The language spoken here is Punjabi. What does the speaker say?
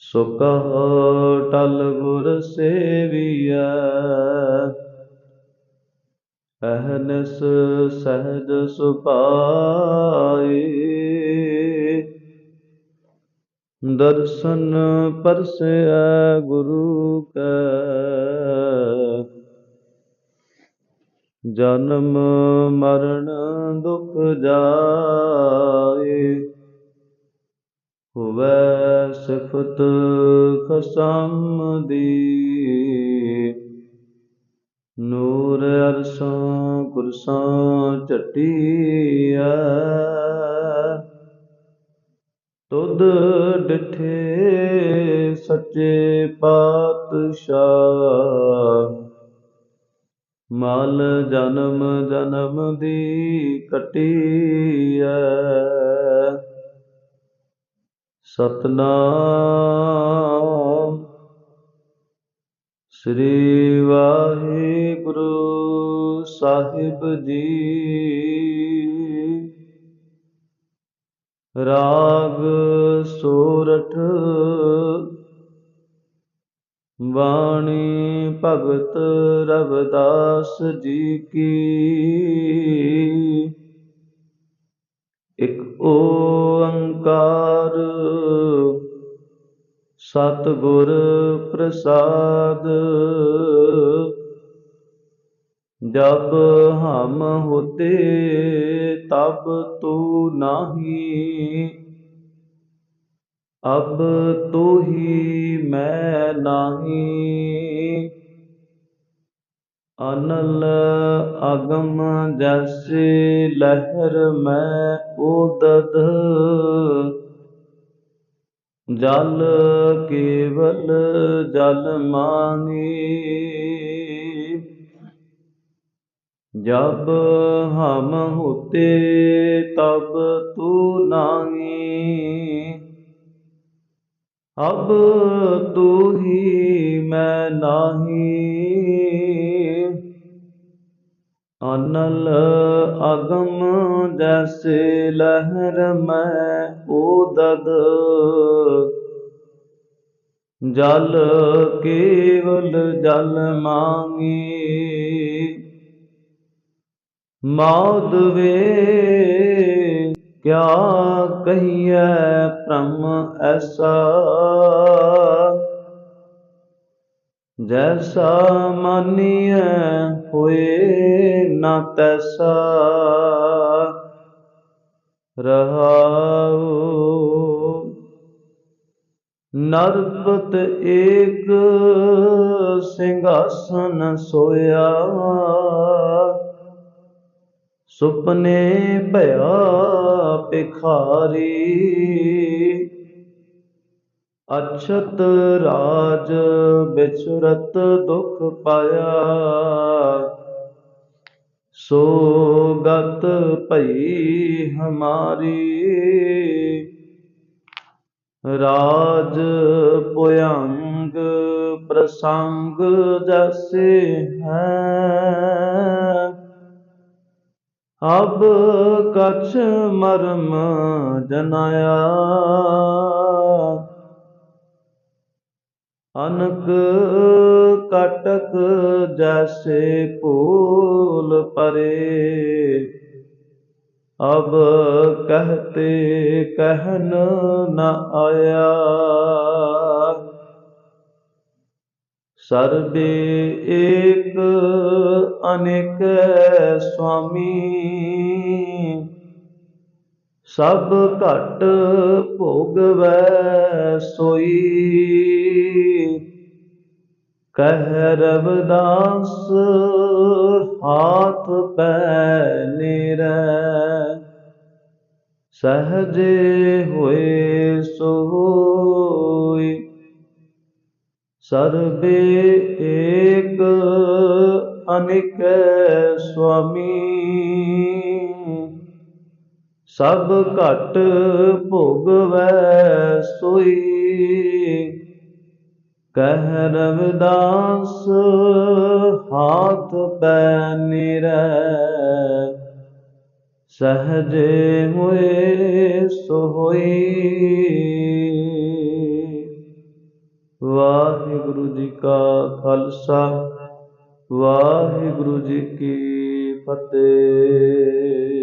ਸੋ ਕਹੋ ਟਲ ਗੁਰ ਸੇਵੀਐ, ਅਹਨਸ ਸਹਿਜ ਸੁਭਾਈ। ਦਰਸ਼ਨ ਪਰਸੈ ਗੁਰੂ ਕੈ, ਜਨਮ ਮਰਨ ਦੁਖ ਜਾਏ। ਹੋਵੈ ਸਿਫਤ ਖਸਮ ਦੀ ਨੂਰ ਅਰਸਾਂ ਕੁਰਸਾਂ ਝਟੀਐ। ਤੁਧ ਡਿਠੇ ਸੱਚੇ ਪਾਤਸ਼ਾਹ। ਮਲ ਜਨਮ ਜਨਮ ਦੀ ਕਟੀਐ। ਸਤਨਾਮ। ਸ੍ਰੀ ਵਾਹਿਗੁਰੂ ਸਾਹਿਬ ਜੀ। ਰਾਗ ਸੋਰਠ। ਬਾਣੀ ਭਗਤ ਰਵਿਦਾਸ ਜੀ ਕੀ। ਇਕ ਓੰਕਾਰ ਸਤਿਗੁਰ ਪ੍ਰਸਾਦ। ਜਬ ਹਮ ਹੋਤੇ ਤਬ ਤੂ ਨਾਹੀ। ਅਬ ਤੂ ਹੀ ਮੈਂ ਨਾਹੀ। ਅਨਲ ਅਗਮ ਜੈਸੇ ਲਹਿਰ ਮੈਂ ਉਦਦ। ਜਲ ਕੇਵਲ ਜਲ ਮਾਨੀ। ਜਬ ਹਮ ਹੋਤੇ ਤਬ ਤੂ ਨਾਹੀ। ਅਬ ਤੂ ਹੀ ਮੈਂ ਨਾਹੀ। ਅਨਲ ਅਗਮ ਜੈਸੇ ਲਹਿਰ ਮੈਂ ਉਦਦ ਜਲ ਕੇਵਲ ਜਲ ਮਾਂਗੀ। ਮਾਧਵੇ ਕਿਆ ਕਹੀਐ ਭ੍ਰਮ ਐਸਾ। ਜੈਸਾ ਮਾਨੀਐ ਹੋਏ ਨਾ ਤੈਸਾ। ਰਹਾਉ ਨਰਪਤ ਏਕ ਸਿੰਘਾਸਨ ਸੋਇਆ। ਸੁਪਨੇ ਭਇਆ ਭਿਖਾਰੀ। ਅਛਤ ਰਾਜ ਬਿਚਰਤ ਦੁਖ ਪਾਇਆ। ਸੋ ਗਤ ਭਈ ਹਮਾਰੀ, ਰਾਜ ਪੁਯੰਗ ਪ੍ਰਸੰਗ ਜੈਸੇ ਹੈ। ਅਬ ਕਛ ਮਰਮ ਜਨਾਇਆ। ਅਨਕ ਕਟਕ ਜੈਸੇ ਭੂਲ ਪਰੇ। ਅਬ ਕਹਤੇ ਕਹਿਨ ਨ ਆਇਆ। ਸਰਬੇ ਏਕ ਅਨੇਕ ਸੁਆਮੀ। ਸਭ ਘਟ ਭੋਗਵੈ ਸੋਈ। ਕਹਿ ਰਵਦਾਸ, ਹਾਥ ਪੈ ਨੀਰੈ। ਸਹਜੇ ਹੋਏ ਸੋਈ, ਸਰਬੇ ਏਕ ਅਨੇਕ ਸੁਆਮੀ। ਸਭ ਘਟ ਭੋਗਵੈ ਸੋਈ। ਕਹਿ ਰਵਿਦਾਸ, ਹਾਥ ਪੈ ਨਿਰੈ। ਸਹਜੇ ਹੋਏ ਸੋ ਹੋਈ ਵਾਹਿਗੁਰੂ ਜੀ ਕਾ ਖਾਲਸਾ, ਵਾਹਿਗੁਰੂ ਜੀ ਕੀ ਫਤਿਹ।